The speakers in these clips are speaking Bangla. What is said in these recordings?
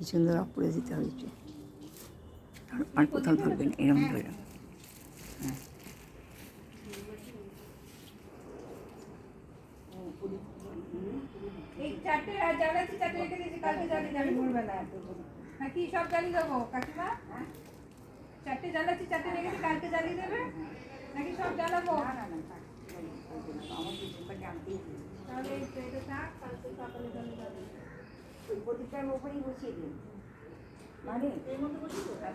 কি সুন্দর অপরে দিতে হয়েছে আর কোথাও ধরবে না এরকম ধরে। হ্যাঁ এই চারটে আর জ্বালাচ্ছি চারটে রেখে দিয়েছি কালকে জ্বালিয়ে যাবে ভোরবেলা হ্যাঁ কি সব জ্বালিয়ে দেবো কাকিমা? চারটে জ্বালাচ্ছি চারটে রেখেছি কালকে জ্বালিয়ে দেবে? নাকি সব জ্বালাবো? তাহলে এই এটা থাক কালকে সকালে জ্বালিয়ে যাবে ওই প্রদীপটার ওপরেই বসিয়ে দিন মানে?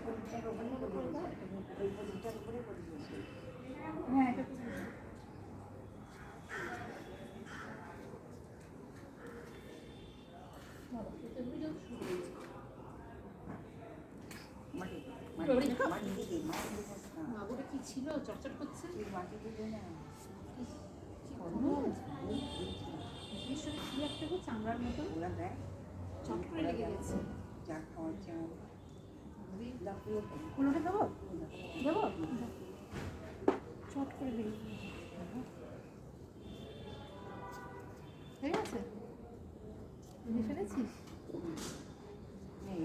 প্রদীপটার ওপরেই। ওই প্রদীপটার উপরে প্রদীপ বসিয়ে হ্যাঁ। কি ছিল? চটচট করছে? কি একটা চামড়ার মতো। ওরা দেয়। চট করে লেগে গেছে। যা দেবো? দেবো? চট করে লেগে হয়ে গেছে? বুঝে ফেলেছিস? নেই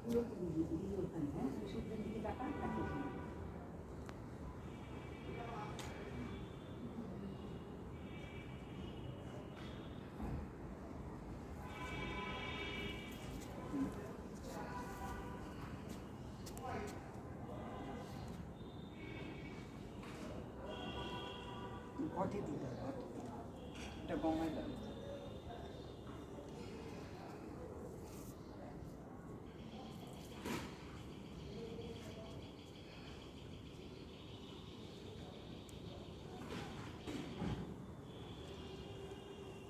পুরো ওখানে ঘটে ঘটে এটা যাবে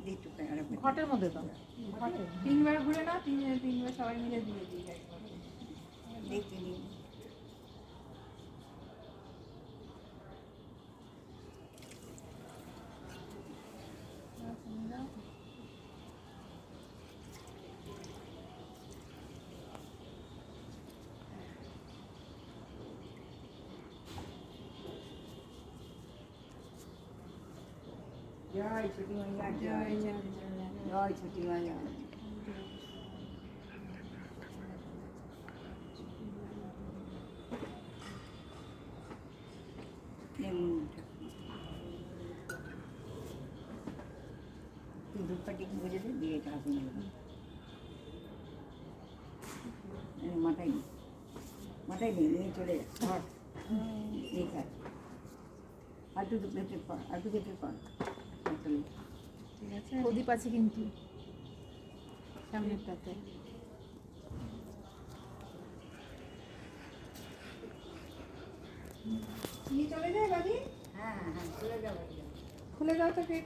দিটু ঘটের মধ্যে তো। ঘটে তিনবার ঘুরে নাও তিন তিনবার সবাই মিলে দিয়ে দিই। একবার জয় ছুটি মাইয়া জয় জয় ছুটি মাইয়া তুই দুধটা ঠিক বুঝে দে দিয়ে এটা হাতে নিয়ে মাথায় নি মাথায় নিয়ে নিয়ে চলে যা ধর ঠিক আছে আর দুটো পেটে পা আর দুটো পেটে পা ঠিক আছে? প্রদীপ আছে কিন্তু। সামনেরটাতে নিয়ে চলে যায় বাড়ি? হ্যাঁ হ্যাঁ খুলে যাও খুলে যাও তো গেট